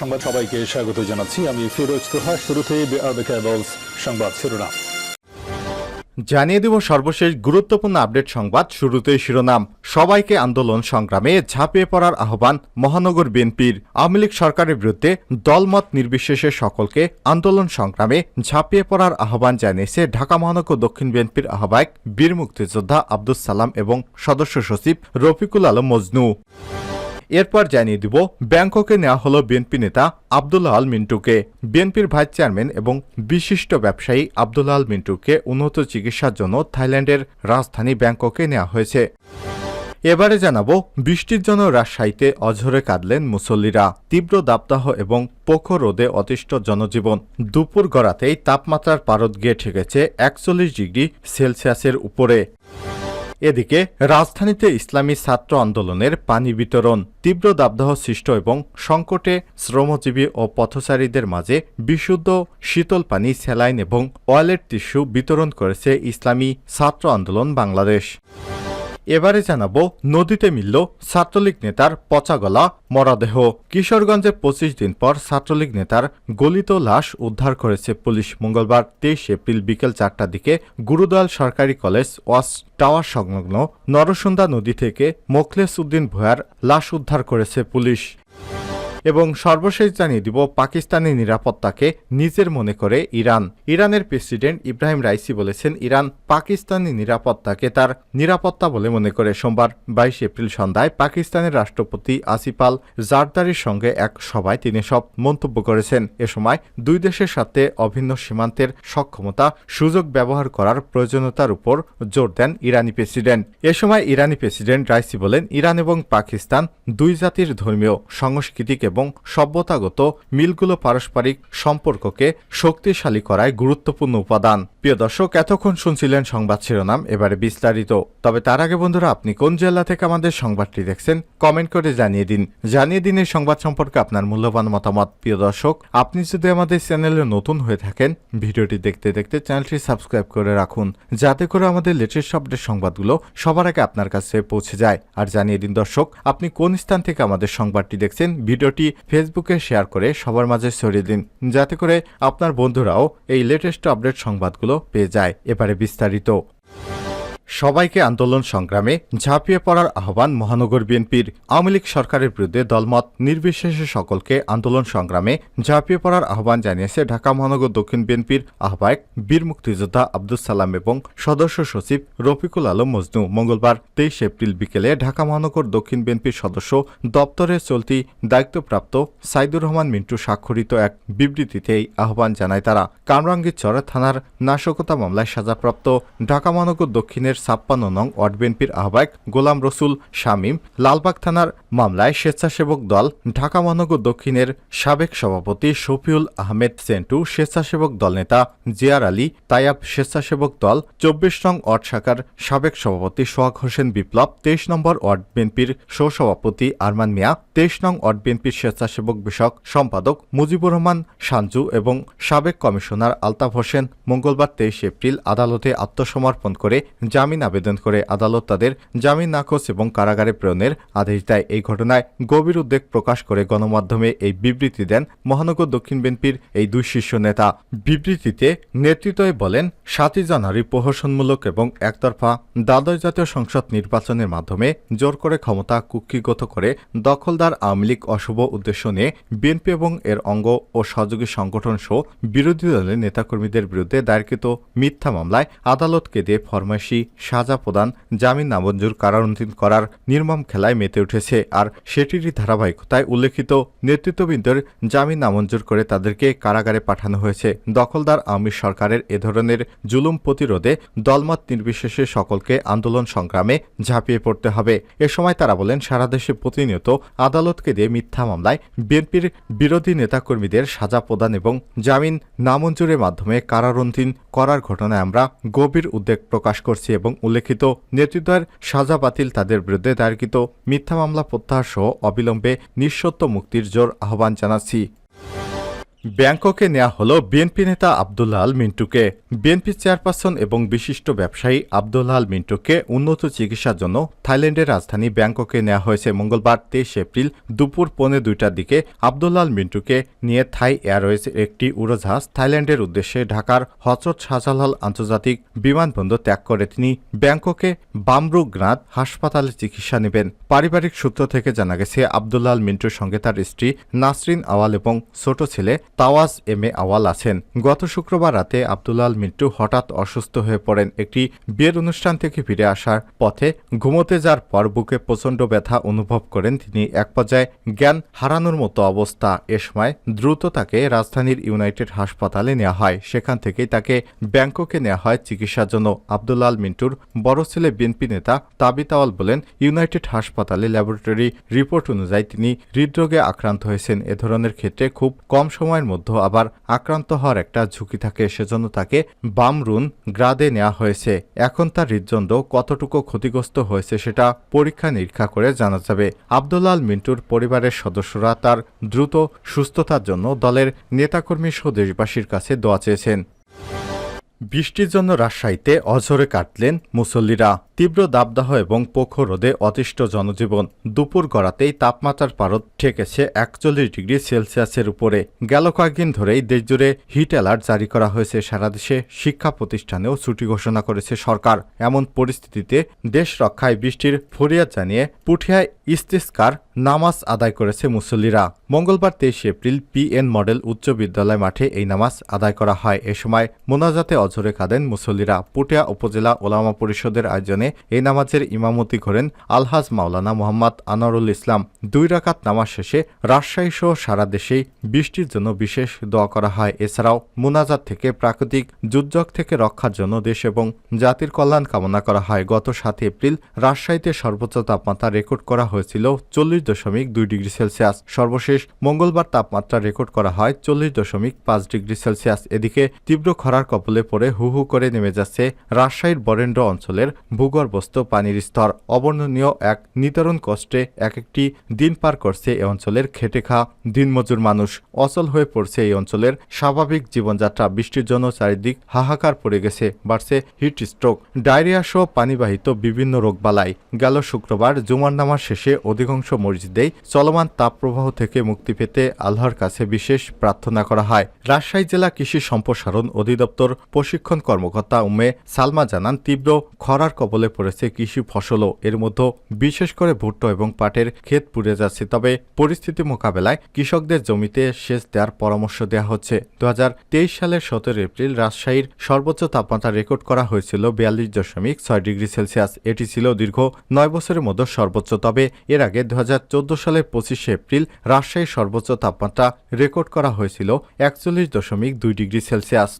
সংবাদ সবাইকে স্বাগত জানাচ্ছি। আমি ফিরোজ তোহা। শুরুতে সংবাদ শিরোনাম। জানিয়ে দেব সর্বশেষ গুরুত্বপূর্ণ আপডেট সংবাদ। শুরুতেই শিরোনাম। সবাইকে আন্দোলন সংগ্রামে ঝাঁপিয়ে পড়ার আহ্বান মহানগর বিএনপির। আওয়ামী লীগ সরকারের বিরুদ্ধে দলমত নির্বিশেষে সকলকে আন্দোলন সংগ্রামে ঝাঁপিয়ে পড়ার আহ্বান জানিয়েছে ঢাকা মহানগর দক্ষিণ বিএনপির আহ্বায়ক বীর মুক্তিযোদ্ধা আব্দুস সালাম এবং সদস্য সচিব রফিকুল আলম মজনু। এরপর জানিয়ে দিব, ব্যাংককে নেওয়া হলো বিএনপি নেতা আবদুল্লাহ আল মিন্টুকে। বিএনপির ভাইস চেয়ারম্যান এবং বিশিষ্ট ব্যবসায়ী আবদুল্লাহ আল মিন্টুকে উন্নত চিকিৎসার জন্য থাইল্যান্ডের রাজধানী ব্যাংককে নেওয়া হয়েছে। এবারে জানাব, বৃষ্টির জন্য রাজশাহীতে অঝরে কাঁদলেন মুসল্লিরা। তীব্র দাবদাহ এবং পোখর রোদে অতিষ্ঠ জনজীবন। দুপুর গড়াতেই তাপমাত্রার পারদ গিয়ে ঠেকেছে একচল্লিশ ডিগ্রি সেলসিয়াসের উপরে। এদিকে, রাজধানীতে ইসলামী ছাত্র আন্দোলনের পানি বিতরণ, তীব্র দাবদাহ সৃষ্ট এবং সংকটে শ্রমজীবী ও পথচারীদের মাঝে বিশুদ্ধ শীতল পানি স্যালাইন এবং ওয়ালেট টিস্যু বিতরণ করেছে ইসলামী ছাত্র আন্দোলন বাংলাদেশ। এবারে জানাব, নদীতে মিলল ছাত্রলীগ নেতার পচা গলা মরদেহ কিশোরগঞ্জে পঁচিশ দিন পর ছাত্রলীগ নেতার গলিত লাশ উদ্ধার করেছে পুলিশ। মঙ্গলবার তেইশ এপ্রিল বিকেল চারটার দিকে গুরুদয়াল সরকারি কলেজ ওয়াস টাওয়ার সংলগ্ন নরসুন্দা নদী থেকে মোখলেস উদ্দিন ভয়ার লাশ উদ্ধার করেছে পুলিশ। এবং সর্বশেষ জানিয়ে দিব পাকিস্তানি নিরাপত্তাকে নিজের মনে করে ইরান। ইরানের প্রেসিডেন্ট ইব্রাহিম রাইসি বলেছেন, ইরান পাকিস্তানি নিরাপত্তাকে তার নিরাপত্তা বলে মনে করে। সোমবার বাইশ এপ্রিল সন্ধ্যায় পাকিস্তানের রাষ্ট্রপতি আসিফাল জারদারির সঙ্গে এক সভায় তিনি সব মন্তব্য করেছেন। এ সময় দুই দেশের সাথে অভিন্ন সীমান্তের সক্ষমতা, সুযোগ ব্যবহার করার প্রয়োজনীয়তার উপর জোর দেন ইরানি প্রেসিডেন্ট। এ সময় ইরানি প্রেসিডেন্ট রাইসি বলেন, ইরান এবং পাকিস্তান দুই জাতির ধর্মীয়, সাংস্কৃতিক এবং সভ্যতাগত মিলগুলো পারস্পরিক সম্পর্ককে শক্তিশালী করায় গুরুত্বপূর্ণ উপাদান। প্রিয় দর্শক, এতক্ষণ শুনছিলেন সংবাদ শিরোনাম, এবারে বিস্তারিত। তবে তার আগে বন্ধুরা, আপনি কোন জেলা থেকে আমাদের সংবাদটি দেখছেন, কমেন্ট করে জানিয়ে দিন। জানিয়ে দিন এই সংবাদ সম্পর্কে আপনার মূল্যবান মতামত। প্রিয় দর্শক, আপনি যদি আমাদের চ্যানেলে নতুন হয়ে থাকেন, ভিডিওটি দেখতে দেখতে চ্যানেলটি সাবস্ক্রাইব করে রাখুন, যাতে করে আমাদের লেটেস্ট আপডেট সংবাদগুলো সবার আগে আপনার কাছে পৌঁছে যায়। আর জানিয়ে দিন দর্শক, আপনি কোন স্থান থেকে আমাদের সংবাদটি দেখছেন, ভিডিওটি ফেসবুকে শেয়ার করে সবার মাঝে ছড়িয়ে দিন, যাতে করে আপনার বন্ধুরাও এই লেটেস্ট আপডেট সংবাদগুলো পেয়ে যায়। এবারে বিস্তারিত। সবাইকে আন্দোলন সংগ্রামে ঝাঁপিয়ে পড়ার আহ্বান মহানগর বিএনপির আওয়ামী লীগ সরকারের বিরুদ্ধে দলমত নির্বিশেষে সকলকে আন্দোলন সংগ্রামে ঝাঁপিয়ে পড়ার আহ্বান জানিয়েছে ঢাকা মহানগর দক্ষিণ বিএনপির আহ্বায়ক বীর মুক্তিযোদ্ধা আব্দুল সালাম এবং সদস্য সচিব রফিকুল আলম মজনু। মঙ্গলবার তেইশ এপ্রিল বিকেলে ঢাকা মহানগর দক্ষিণ বিএনপির সদস্য দপ্তরে চলতি দায়িত্বপ্রাপ্ত সাইদুর রহমান মিন্টু স্বাক্ষরিত এক বিবৃতিতে এই আহ্বান জানায় তারা। কামরাঙ্গীরচর থানার নাশকতা মামলায় সাজাপ্রাপ্ত ঢাকা মহানগর দক্ষিণের ছাপ্পান্ন নং ওয়ার্ড বিএনপির আহ্বায়ক গোলাম রসুল শামীম, লালবাগ থানার মামলায় স্বেচ্ছাসেবক দল ঢাকা মহানগর দক্ষিণের সাবেক সভাপতি শফিউল আহমেদ সেন্টু, স্বেচ্ছাসেবক দল নেতা জিয়ার আলী তায়াব স্বেচ্ছাসেবক দল চব্বিশ নং ওয়ার্ড শাখার সাবেক সভাপতি সোহাগ হোসেন বিপ্লব, তেইশ নম্বর ওয়ার্ড বিএনপির সহসভাপতি আরমান মিয়া, তেইশ নং ওয়ার্ড বিএনপির স্বেচ্ছাসেবক বিষয়ক সম্পাদক মুজিবুর রহমান সাঞ্জু এবং সাবেক কমিশনার আলতাফ হোসেন মঙ্গলবার তেইশ এপ্রিল আদালতে আত্মসমর্পণ করে জামিন আবেদন করে আদালত তাদের জামিন নাকচ এবং কারাগারে প্রেরণের আদেশ দেয়। এই ঘটনায় গভীর উদ্বেগ প্রকাশ করে গণমাধ্যমে এই বিবৃতি দেন মহানগর দক্ষিণ বিএনপির এই দুই শীর্ষ নেতা। বিবৃতিতে নেতৃত্বে বলেন, সাতই জানুয়ারি প্রহসনমূলক এবং একতরফা দ্বাদশ জাতীয় সংসদ নির্বাচনের মাধ্যমে জোর করে ক্ষমতা কুক্ষিগত করে দখলদার আওয়ামী লীগ অশুভ উদ্দেশ্য নিয়ে বিএনপি এবং এর অঙ্গ ও সহযোগী সংগঠন সহ বিরোধী দলের নেতাকর্মীদের বিরুদ্ধে দায়েরকৃত মিথ্যা মামলায় আদালতকে দিয়ে ফরমাইশি সাজা প্রদান জামিন নামঞ্জুর কারারুন্থিন করার নির্মম খেলায় মেতে উঠেছে। আর সেটিরই ধারাবাহিকতায় উল্লেখিত নেতৃত্ববৃন্দের জামিন নামঞ্জুর করে তাদেরকে কারাগারে পাঠানো হয়েছে। দখলদার আওয়ামী সরকারের এ ধরনের জুলুম প্রতিরোধে দলমত নির্বিশেষে সকলকে আন্দোলন সংগ্রামে ঝাঁপিয়ে পড়তে হবে। এ সময় তারা বলেন, সারা দেশে প্রতিনিয়ত আদালতকে দিয়ে মিথ্যা মামলায় বিএনপির বিরোধী নেতাকর্মীদের সাজা প্রদান এবং জামিন নামঞ্জুরের মাধ্যমে কারারুন্থিন করার ঘটনায় আমরা গভীর উদ্বেগ প্রকাশ করছি এবং উল্লেখিত নেতৃত্বের সাজা বাতিল তাদের বিরুদ্ধে দায়েরকৃত মিথ্যা মামলা প্রত্যাহার সহ অবিলম্বে নিঃসত্ব মুক্তির জোর আহ্বান জানাচ্ছি। ব্যাংককে নেওয়া হল বিএনপি নেতা আব্দুল্লাহ আল মিন্টুকে। বিএনপি চেয়ারপারসন এবং বিশিষ্ট ব্যবসায়ী আব্দুল্লাহ আল মিন্টুকে উন্নত চিকিৎসার জন্য থাইল্যান্ডের রাজধানী ব্যাংককে নেওয়া হয়েছে মঙ্গলবার তেইশ এপ্রিল দুপুর পৌনে দুইটার দিকে। আব্দুল্লাহ আল মিন্টুকে নিয়ে থাই এয়ারওয়েজ একটি উড়োজাহাজ থাইল্যান্ডের উদ্দেশ্যে ঢাকার হজরত শাহজালাল আন্তর্জাতিক বিমানবন্দর ত্যাগ করে তিনি ব্যাংককে বামরুগ্রাদ হাসপাতালে চিকিৎসা নেবেন। পারিবারিক সূত্র থেকে জানা গেছে আব্দুল্লাহ আল মিন্টুর সঙ্গে তার স্ত্রী নাসরিন আওয়াল এবং ছোট ছেলে তাওয়াজ এম এ আওয়াল আছেন। গত শুক্রবার রাতে আব্দুল্লাহ আল মিন্টু হঠাৎ অসুস্থ হয়ে পড়েন। একটি বিয়ের অনুষ্ঠান থেকে ফিরে আসার পথে ঘুমোতে যাওয়ার পর বুকে প্রচণ্ড ব্যথা অনুভব করেন তিনি। এক পর্যায়ে জ্ঞান হারানোর মতো অবস্থা। এ সময় দ্রুত তাকে রাজধানীর ইউনাইটেড হাসপাতালে নেওয়া হয়। সেখান থেকেই তাকে ব্যাংককে নেওয়া হয় চিকিৎসার জন্য। আব্দুল্লাহ আল মিন্টুর বড় ছেলে বিএনপি নেতা তাবিতাওয়াল বলেন, ইউনাইটেড হাসপাতালে ল্যাবরেটরি রিপোর্ট অনুযায়ী তিনি হৃদরোগে আক্রান্ত হয়েছেন। এ ধরনের ক্ষেত্রে খুব কম সময়ের মধ্যে আবার আক্রান্ত হওয়ার একটা ঝুঁকি থাকে, সেজন্য তাকে বামরুন গ্রাদে নেওয়া হয়েছে। এখন তার হৃদযন্ত্র কতটুকু ক্ষতিগ্রস্ত হয়েছে সেটা পরীক্ষা নিরীক্ষা করে জানা যাবে। আব্দুল্লাহ আল মিন্টুর পরিবারের সদস্যরা তার দ্রুত সুস্থতার জন্য দলের নেতাকর্মী সহ দেশবাসীর কাছে দোয়া চেয়েছেন। বৃষ্টির জন্য রাজশাহীতে অঝরে কাটলেন মুসল্লিরা। তীব্র দাবদাহ এবং পোখর রোদে অতিষ্ঠ জনজীবন। দুপুর গড়াতেই তাপমাত্রার পারদ ঠেকেছে একচল্লিশ ডিগ্রি সেলসিয়াসের উপরে। গেল কয়েকদিন ধরেই দেশজুড়ে হিট অ্যালার্ট জারি করা হয়েছে সারা দেশে শিক্ষা প্রতিষ্ঠানেও ছুটি ঘোষণা করেছে সরকার। এমন পরিস্থিতিতে দেশ রক্ষায় বৃষ্টির ফরিয়াদ জানিয়ে পুঠিয়ায় ইস্তিস্কার নামাজ আদায় করেছে মুসল্লিরা। মঙ্গলবার তেইশে এপ্রিল পিএন মডেল উচ্চ বিদ্যালয় মাঠে এই নামাজ আদায় করা হয়। এ সময় মোনাজাতে অঝরে কাঁদেন মুসল্লিরা। পুটিয়া উপজেলা ওলামা পরিষদের আয়োজনে এই নামাজের ইমামতি করেন আলহাজ মাওলানা মোহাম্মদ আনোয়ারুল ইসলাম। দুই রাকাত নামাজ শেষে রাজশাহী সহ সারা দেশেই বৃষ্টির জন্য বিশেষ দোয়া করা হয়। এছাড়াও মোনাজাত থেকে প্রাকৃতিক দুর্যোগ থেকে রক্ষার জন্য দেশ এবং জাতির কল্যাণ কামনা করা হয়। গত সাত এপ্রিল রাজশাহীতে সর্বোচ্চ তাপমাত্রা রেকর্ড করা হয়েছিল চল্লিশ দশমিক দুই ডিগ্রি সেলসিয়াস। সর্বশেষ মঙ্গলবার তাপমাত্রা রেকর্ড করা হয় চল্লিশ দশমিক পাঁচ ডিগ্রি সেলসিয়াস। এদিকে তীব্র খরার কপলে পড়ে হু হু করে নেমে যাচ্ছে রাজশাহীর বরেন্দ্র অঞ্চলের ভূগর্ভস্থ পানির স্তর অবর্ণনীয় এক নিতরণ কষ্টে এক একটি দিন পার করছে এই অঞ্চলের খেটে খা দিনমজুর মানুষ। অচল হয়ে পড়ছে এই অঞ্চলের স্বাভাবিক জীবনযাত্রা। বৃষ্টির জন্য চারিদিক হাহাকার পড়ে গেছে, বাড়ছে হিট স্ট্রোক, ডায়রিয়া সহ পানিবাহিত বিভিন্ন রোগবালাই। গেল শুক্রবার জুমার নামার শেষে অধিকাংশ মসজিদেই চলমান তাপপ্রবাহ থেকে মুক্তি পেতে আল্লাহর কাছে বিশেষ প্রার্থনা করা হয়। রাজশাহী জেলা কৃষি সম্প্রসারণ অধিদপ্তর প্রশিক্ষণ কর্মকর্তা উমে সালমা জানান, তীব্র খরার কবলে পড়েছে কৃষি ফসলও। এর মধ্যে বিশেষ করে ভুট্টো এবং পাটের ক্ষেত পুড়ে যাচ্ছে। তবে পরিস্থিতি মোকাবেলায় কৃষকদের জমিতে সেচ দেওয়ার পরামর্শ দেওয়া হচ্ছে। দু হাজার তেইশ সালের সতেরো এপ্রিল রাজশাহীর সর্বোচ্চ তাপমাত্রা রেকর্ড করা হয়েছিল বিয়াল্লিশ দশমিক ছয় ডিগ্রি সেলসিয়াস। এটি ছিল দীর্ঘ নয় বছরের মধ্যে সর্বোচ্চ। তবে এর আগে দু হাজার চোদ্দ সালের পঁচিশে এপ্রিল রাজশাহীর সর্বোচ্চ তাপমাত্রা রেকর্ড করা হয়েছিল একচল্লিশ দশমিক দুই ডিগ্রি সেলসিয়াস।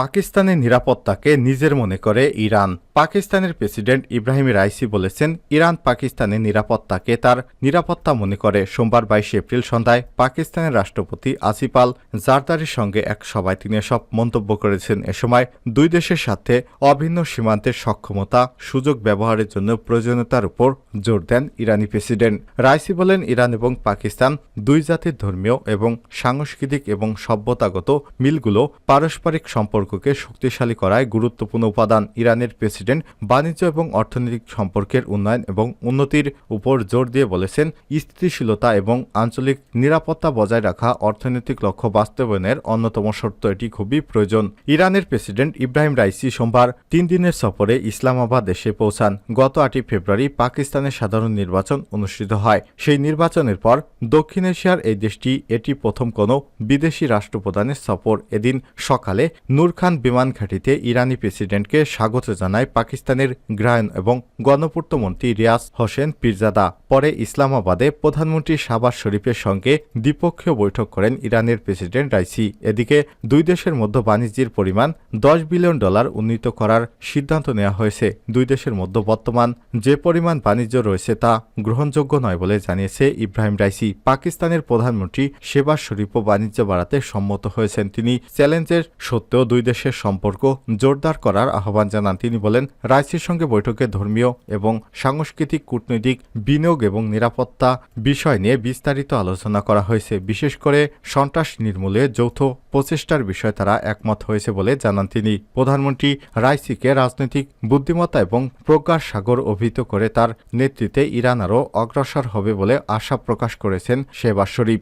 পাকিস্তানের নিরাপত্তাকে নিজের মনে করে ইরান। পাকিস্তানের প্রেসিডেন্ট ইব্রাহিম রাইসি বলেছেন, ইরান পাকিস্তানের নিরাপত্তাকে তার নিরাপত্তা মনে করে। সোমবার বাইশে এপ্রিল সন্ধ্যায় পাকিস্তানের রাষ্ট্রপতি আসিফ আল জারদারির সঙ্গে এক সভায় তিনি এসব মন্তব্য করেছেন। এ সময় দুই দেশের সাথে অভিন্ন সীমান্তের সক্ষমতা, সুযোগ ব্যবহারের জন্য প্রয়োজনীয়তার উপর জোর দেন ইরানি প্রেসিডেন্ট। রাইসি বলেন, ইরান এবং পাকিস্তান দুই জাতির ধর্মীয় এবং সাংস্কৃতিক এবং সভ্যতাগত মিলগুলো পারস্পরিক সম্পর্ককে শক্তিশালী করায় গুরুত্বপূর্ণ উপাদান ইরানের প্রেসিডেন্ট বাণিজ্য এবং অর্থনৈতিক সম্পর্কের উন্নয়ন এবং উন্নতির উপর জোর দিয়ে বলেছেন স্থিতিশীলতা এবং আঞ্চলিক নিরাপত্তা বজায় রাখা অর্থনৈতিক লক্ষ্য বাস্তবায়নের অন্যতম শর্ত এটি খুবই প্রয়োজন। ইরানের প্রেসিডেন্ট ইব্রাহিম রাইসি সোমবার তিন দিনের সফরে ইসলামাবাদ এসে পৌঁছান। গত আটই ফেব্রুয়ারি পাকিস্তানের সাধারণ নির্বাচন অনুষ্ঠিত হয়। সেই নির্বাচনের পর দক্ষিণ এশিয়ার এই দেশটি এটি প্রথম কোনো বিদেশি রাষ্ট্রপ্রধানের সফর। এদিন সকালে নূর খান বিমান ঘাঁটিতে ইরানি প্রেসিডেন্টকে স্বাগত জানায় পাকিস্তানের গ্রায়ন এবং গণপূর্ত মন্ত্রী রিয়াজ হোসেন পিরজাদা। পরে ইসলামাবাদে প্রধানমন্ত্রী শাহবাজ শরীফের সঙ্গে দ্বিপক্ষীয় বৈঠক করেন ইরানের প্রেসিডেন্ট রাইসি। এদিকে দুই দেশের মধ্যে বাণিজ্যের পরিমাণ দশ বিলিয়ন ডলার উন্নীত করার সিদ্ধান্ত নেওয়া হয়েছে। দুই দেশের মধ্যে বর্তমান যে পরিমাণ বাণিজ্য রয়েছে তা গ্রহণযোগ্য নয় বলে জানিয়েছে ইব্রাহিম রাইসি। পাকিস্তানের প্রধানমন্ত্রী শেবাজ শরীফও বাণিজ্য বাড়াতে সম্মত হয়েছেন। তিনি চ্যালেঞ্জের সত্ত্বেও দুই দেশের সম্পর্ক জোরদার করার আহ্বান জানান তিনি বলেন, রাইসির সঙ্গে বৈঠকে ধর্মীয় এবং সাংস্কৃতিক কূটনৈতিক বিনিয়োগ এবং নিরাপত্তা বিষয় নিয়ে বিস্তারিত আলোচনা করা হয়েছে। বিশেষ করে সন্ত্রাস নির্মূলে যৌথ প্রচেষ্টার বিষয়ে তারা একমত হয়েছে বলে জানান তিনি। প্রধানমন্ত্রী রাইসিকে রাজনৈতিক বুদ্ধিমত্তা এবং প্রজ্ঞার সাগর অভিহিত করে তার নেতৃত্বে ইরান আরও অগ্রসর হবে বলে আশা প্রকাশ করেছেন শেহবাজ শরীফ।